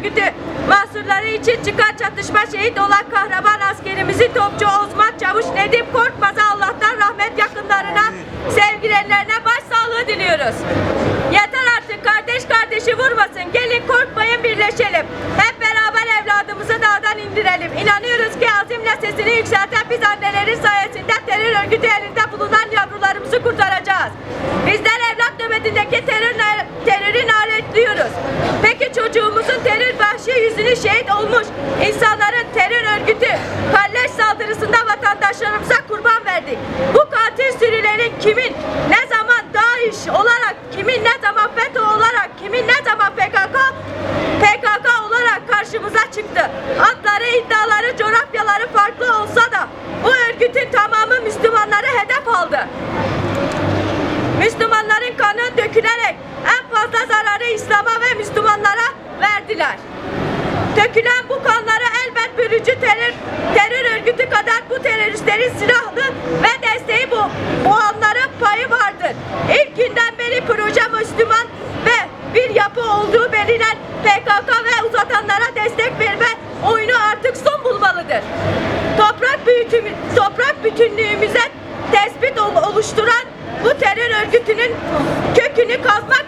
örgütü mahsurları için çıkan çatışma şehit olan kahraman askerimizi Topçu Osman yüzünü şehit olmuş insanların terör örgütü kalleş saldırısında vatandaşlarımıza kurban verdik. Bu katil sürülerin kimin ne zaman DAEŞ olarak, kimin ne zaman FETÖ olarak, kimin ne zaman PKK PKK olarak karşımıza çıktı. Adları, iddiaları, coğrafyaları farklı olsa da bu örgütün tamamı Müslümanları hedef aldı. Müslümanların kanı dökülerek en fazla zararı İslam'a ve Müslümanlara verdiler. Dökülen bu kanlara elbet bölücü terör, terör örgütü kadar bu teröristlerin silahlı ve desteği bu boğanların payı vardır. İlk günden beri proje Müslüman ve bir yapı olduğu belirlen PKK ve uzatanlara destek verme oyunu artık son bulmalıdır. Toprak büyütümü, toprak bütünlüğümüze tespit ol- oluşturan bu terör örgütünün kökünü kazmak